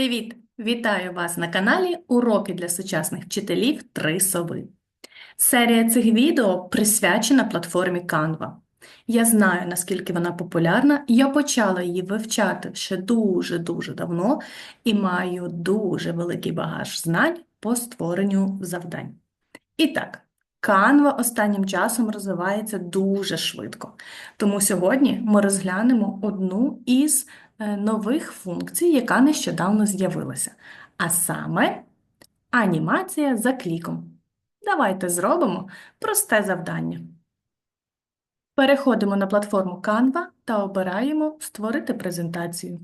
Привіт! Вітаю вас на каналі Уроки для сучасних вчителів Три сови. Серія цих відео присвячена платформі Canva. Я знаю, наскільки вона популярна, я почала її вивчати ще дуже-дуже давно і маю дуже великий багаж знань по створенню завдань. І так, Canva останнім часом розвивається дуже швидко. Тому сьогодні ми розглянемо одну із нових функцій, яка нещодавно з'явилася. А саме анімація за кліком. Давайте зробимо просте завдання. Переходимо на платформу Canva та обираємо Створити презентацію.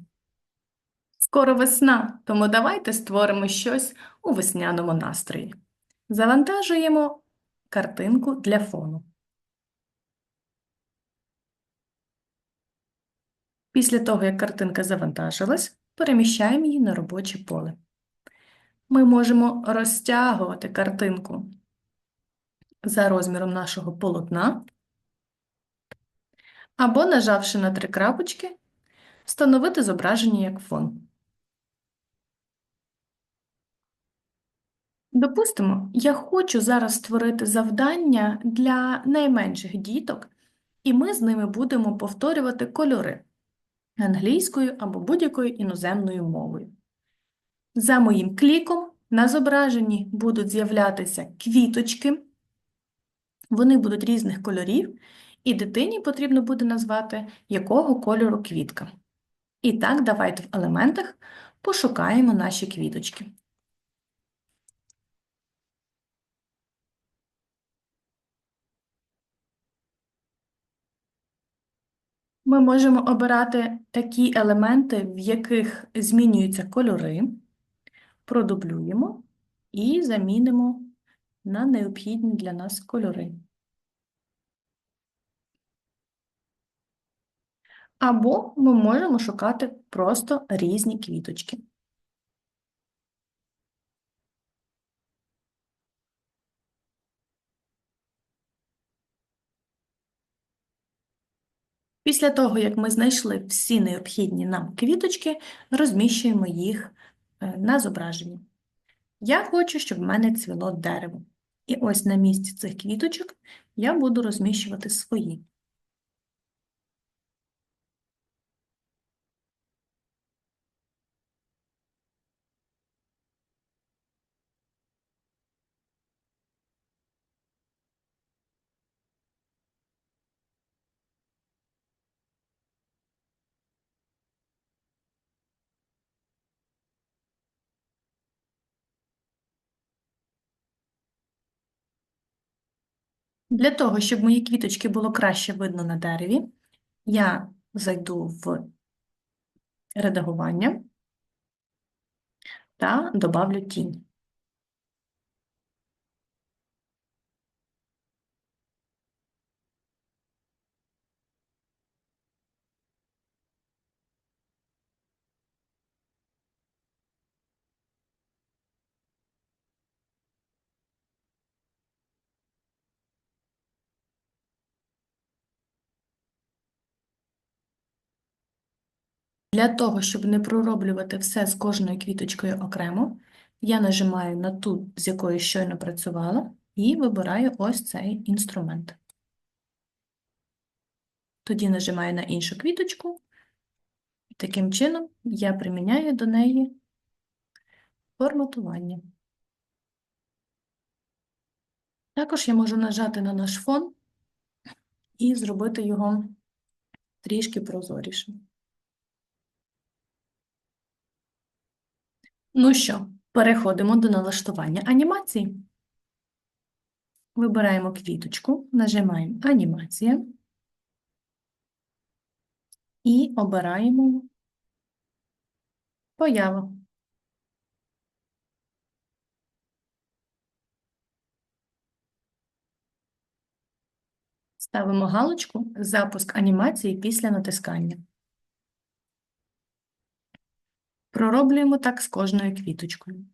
Скоро весна, тому давайте створимо щось у весняному настрої. Завантажуємо картинку для фону. Після того, як картинка завантажилась, переміщаємо її на робоче поле. Ми можемо розтягувати картинку за розміром нашого полотна, або, нажавши на три крапочки, встановити зображення як фон. Допустимо, я хочу зараз створити завдання для найменших діток, і ми з ними будемо повторювати кольори англійською або будь-якою іноземною мовою. За моїм кліком на зображенні будуть з'являтися квіточки, вони будуть різних кольорів, і дитині потрібно буде назвати, якого кольору квітка. І так, давайте в елементах пошукаємо наші квіточки. Ми можемо обирати такі елементи, в яких змінюються кольори, продублюємо і замінимо на необхідні для нас кольори. Або ми можемо шукати просто різні квіточки. Після того, як ми знайшли всі необхідні нам квіточки, розміщуємо їх е, на зображенні. Я хочу, щоб в мене цвіло дерево. І ось на місці цих квіточок я буду розміщувати свої. Для того, щоб мої квіточки було краще видно на дереві, я зайду в редагування та добавлю тінь. Для того, щоб не пророблювати все з кожною квіточкою окремо, я нажимаю на ту, з якою щойно працювала, і вибираю ось цей інструмент. Тоді нажимаю на іншу квіточку, таким чином я приміняю до неї форматування. Також я можу нажати на наш фон і зробити його трішки прозорішим. Ну що, переходимо до налаштування анімації. Вибираємо квіточку, нажимаємо Анімація і обираємо Поява. Ставимо галочку Запуск анімації після натискання. Пророблюємо так з кожною квіточкою.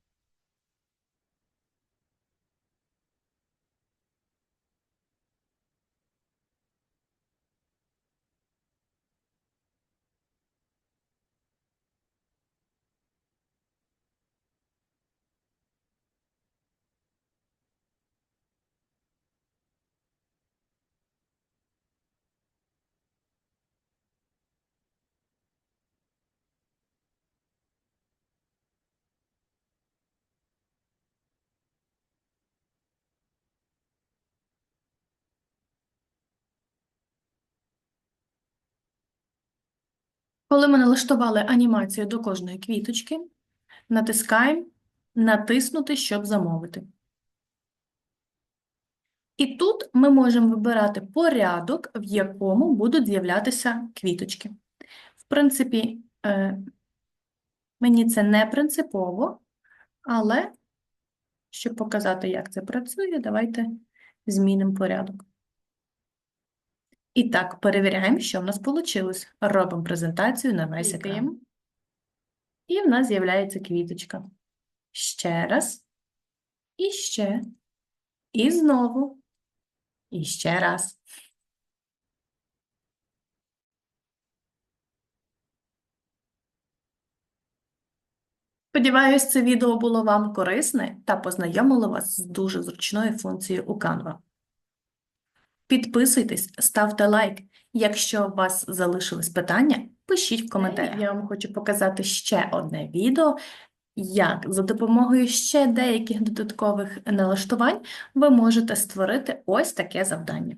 Коли ми налаштували анімацію до кожної квіточки, натискаємо натиснути, щоб замовити. І тут ми можемо вибирати порядок, в якому будуть з'являтися квіточки. В принципі, е, мені це не принципово, але щоб показати, як це працює, давайте змінимо порядок. І так, перевіряємо, що в нас вийшло. Робимо презентацію на весь екран. І в нас з'являється квіточка. Ще раз. І ще. І знову. І ще раз. Сподіваюсь, це відео було вам корисне та познайомило вас з дуже зручною функцією у Canva. Підписуйтесь, ставте лайк. Якщо у вас залишились питання, пишіть в коментарях. Я вам хочу показати ще одне відео, як за допомогою ще деяких додаткових налаштувань ви можете створити ось таке завдання.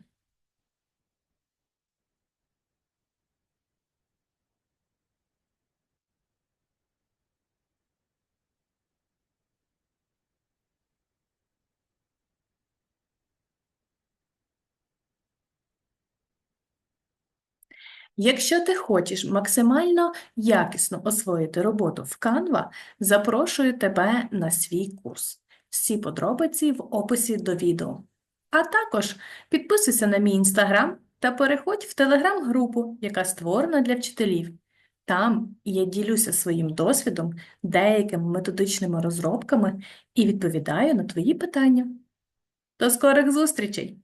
Якщо ти хочеш максимально якісно освоїти роботу в Canva, запрошую тебе на свій курс. Всі подробиці в описі до відео. А також підписуйся на мій інстаграм та переходь в телеграм-групу, яка створена для вчителів. Там я ділюся своїм досвідом, деякими методичними розробками і відповідаю на твої питання. До скорих зустрічей!